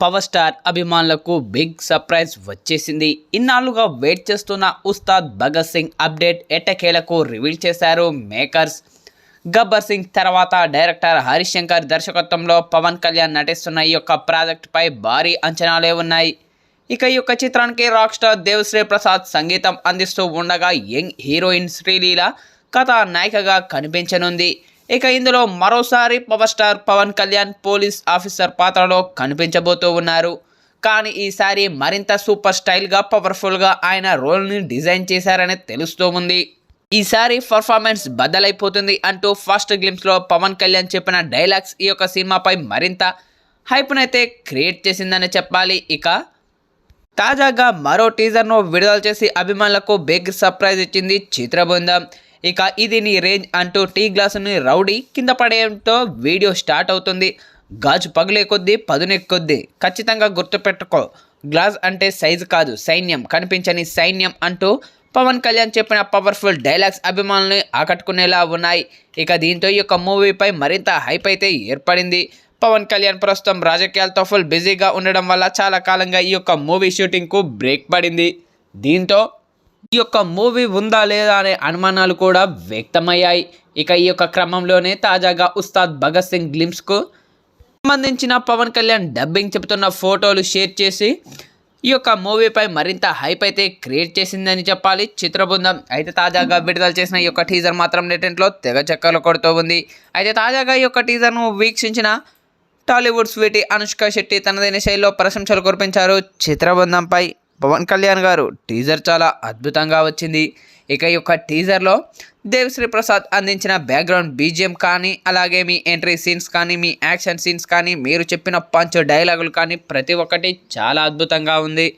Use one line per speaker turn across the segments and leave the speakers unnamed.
Power star అభిమానులకు big surprise వచ్చేసింది. ఇన్నాళ్ళుగా వెయిట్ చేస్తున్న ఉస్తాద్ భగత్ సింగ్ అప్డేట్ ఎట్టకేలకు రివీల్ చేశారు మేకర్స్. గబ్బర్ సింగ్ తర్వాత డైరెక్టర్ హరిశంకర్ దర్శకత్వంలో పవన్ కళ్యాణ్ నటిస్తున్న ఈ యొక్క ప్రాజెక్టుపై భారీ అంచనాలే ఉన్నాయి. ఇక ఈ యొక్క చిత్రానికి రాక్ స్టార్ దేవశ్రీ ప్రసాద్ సంగీతం అందిస్తూ ఉండగా యంగ్ హీరోయిన్ శ్రీలీల కథ నాయికగా కనిపించనుంది. ఇక ఇందులో మరోసారి power star Pawan Kalyan police officer పాత్రలో కనిపించబోతూ ఉన్నారు. కానీ ఈసారి మరింత సూపర్ స్టైల్గా పవర్ఫుల్గా ఆయన రోల్ని డిజైన్ చేశారని తెలుస్తూ ఉంది. ఈసారి పర్ఫార్మెన్స్ బద్దలైపోతుంది అంటూ ఫస్ట్ గ్లిమ్స్లో పవన్ కళ్యాణ్ చెప్పిన డైలాగ్స్ ఈ యొక్క సినిమాపై మరింత హైప్నైతే క్రియేట్ చేసిందని చెప్పాలి. ఇక తాజాగా మరో టీజర్ను విడుదల చేసి అభిమానులకు బిగ్ సర్ప్రైజ్ ఇచ్చింది చిత్రబృందం. ఇక ఇది నీ రేంజ్ అంటూ టీ గ్లాసుని రౌడీ కింద పడేయడంతో వీడియో స్టార్ట్ అవుతుంది. గాజు పగిలే కొద్దీ పదునే కొద్దీ ఖచ్చితంగా గుర్తుపెట్టుకో. గ్లాస్ అంటే సైజు కాదు సైన్యం. కనిపించని సైన్యం అంటూ పవన్ కళ్యాణ్ చెప్పిన పవర్ఫుల్ డైలాగ్స్ అభిమానుల్ని ఆకట్టుకునేలా ఉన్నాయి. ఇక దీంతో ఈ యొక్క మూవీపై మరింత హైప్ అయితే ఏర్పడింది. పవన్ కళ్యాణ్ ప్రస్తుతం రాజకీయాలతో ఫుల్ బిజీగా ఉండడం వల్ల చాలా కాలంగా ఈ యొక్క మూవీ షూటింగ్కు బ్రేక్ పడింది. దీంతో ఈ యొక్క మూవీ ఉందా లేదా అనే అనుమానాలు కూడా వ్యక్తమయ్యాయి. ఇక ఈ యొక్క క్రమంలోనే తాజాగా ఉస్తాద్ భగత్ సింగ్ గ్లిమ్స్కు సంబంధించిన పవన్ కళ్యాణ్ డబ్బింగ్ చెబుతున్న ఫోటోలు షేర్ చేసి ఈ యొక్క మూవీపై మరింత హైప్ అయితే క్రియేట్ చేసిందని చెప్పాలి. చిత్రబృందం అయితే తాజాగా విడుదల చేసిన ఈ యొక్క టీజర్ మాత్రం నెటెంట్లో తెగ చక్కర్లు కొడుతూ ఉంది. అయితే తాజాగా ఈ యొక్క టీజర్ను వీక్షించిన టాలీవుడ్ స్వీటీ అనుష్క శెట్టి తనదైన శైలిలో ప్రశంసలు కురిపించారు చిత్రబృందంపై పవన్ కళ్యాణ్ గారు టీజర్ చాలా అద్భుతంగా వచ్చింది. ఇక ఈ యొక్క టీజర్లో దేవిశ్రీ ప్రసాద్ అందించిన బ్యాక్గ్రౌండ్ బీజిఎం కానీ అలాగే మీ ఎంట్రీ సీన్స్ కానీ మీ యాక్షన్ సీన్స్ కానీ మీరు చెప్పిన పంచ్ డైలాగులు కానీ ప్రతి ఒక్కటి చాలా అద్భుతంగా ఉంది.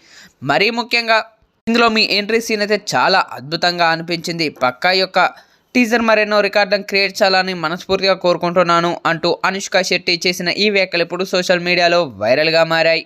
మరీ ముఖ్యంగా ఇందులో మీ ఎంట్రీ సీన్ అయితే చాలా అద్భుతంగా అనిపించింది. పక్కా యొక్క టీజర్ మరెన్నో రికార్డులను క్రియేట్ చేయాలని మనస్ఫూర్తిగా కోరుకుంటున్నాను అంటూ అనుష్క శెట్టి చేసిన ఈ వ్యాఖ్యలు ఇప్పుడు సోషల్ మీడియాలో వైరల్గా మారాయి.